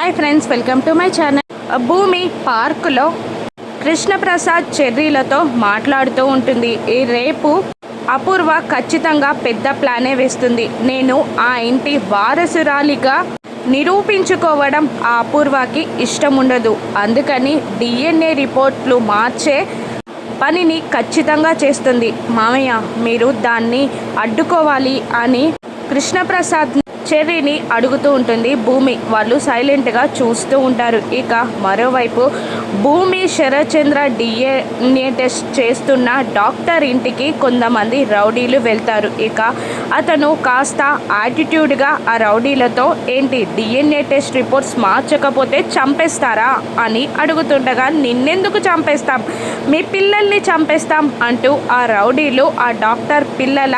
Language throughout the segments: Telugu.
Hi friends welcome to my channel. Bhoomi పార్కులో కృష్ణప్రసాద్ చెర్రీలతో మాట్లాడుతూ ఉంటుంది. ఈ రేపు అపూర్వ ఖచ్చితంగా పెద్ద ప్లానే వేస్తుంది. నేను ఆ ఇంటి వారసురాలిగా నిరూపించుకోవడం ఆ అపూర్వకి ఇష్టం ఉండదు అందుకని డిఎన్ఏ రిపోర్ట్లు మార్చే పనిని ఖచ్చితంగా చేస్తుంది. మామయ్య మీరు దాన్ని అడ్డుకోవాలి అని కృష్ణప్రసాద్ చెర్రీని అడుగుతూ ఉంటుంది. భూమి వాళ్ళు సైలెంట్గా చూస్తూ ఉంటారు. ఇక మరోవైపు భూమి శరచంద్ర డిఎన్ఏ టెస్ట్ చేస్తున్న డాక్టర్ ఇంటికి కొంతమంది రౌడీలు వెళ్తారు. ఇక అతను కాస్త యాటిట్యూడ్గా ఆ రౌడీలతో ఏంటి డిఎన్ఏ టెస్ట్ రిపోర్ట్స్ మార్చకపోతే చంపేస్తారా అని అడుగుతుండగా నిన్నెందుకు చంపేస్తాం? మీ పిల్లల్ని చంపేస్తాం అంటూ ఆ రౌడీలు ఆ డాక్టర్ పిల్లల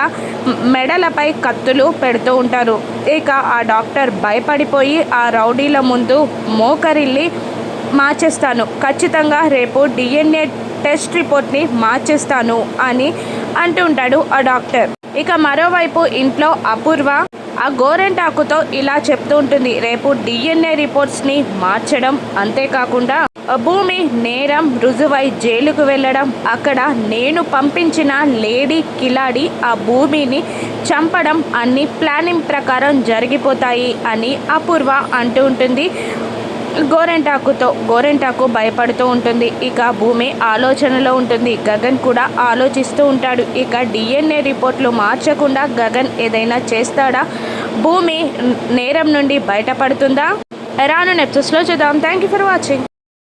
మెడలపై కత్తులు పెడుతూ ఉంటారు. ఇక ఆ డాక్టర్ భయపడిపోయి ఆ రౌడీల ముందు మోకరిల్లి మార్చేస్తాను. ఖచ్చితంగా రేపు డిఎన్ఏ టెస్ట్ రిపోర్ట్ని మార్చేస్తాను అని అంటుంటాడు ఆ డాక్టర్. ఇక మరోవైపు ఇంట్లో అపూర్వ ఆ గోరెంటాకుతో ఇలా చెప్తూ ఉంటుంది. రేపు డిఎన్ఏ రిపోర్ట్స్ని మార్చడం అంతేకాకుండా భూమి నేరం రుజువై జైలుకు వెళ్ళడం అక్కడ నేను పంపించిన లేడీ కిలాడి ఆ భూమిని చంపడం అన్ని ప్లానింగ్ ప్రకారం జరిగిపోతాయి అని అపూర్వ అంటూ ఉంటుంది. గోరెంటాకుతో గోరెంటాకు భయపడుతూ ఉంటుంది. ఇక భూమి ఆలోచనలో ఉంటుంది. గగన్ కూడా ఆలోచిస్తూ ఉంటాడు. ఇక డిఎన్ఏ రిపోర్ట్లు మార్చకుండా గగన్ ఏదైనా చేస్తాడా? భూమి నేరం నుండి బయటపడుతుందా? రాను నెప్సెస్లో చూద్దాం. Thank you for watching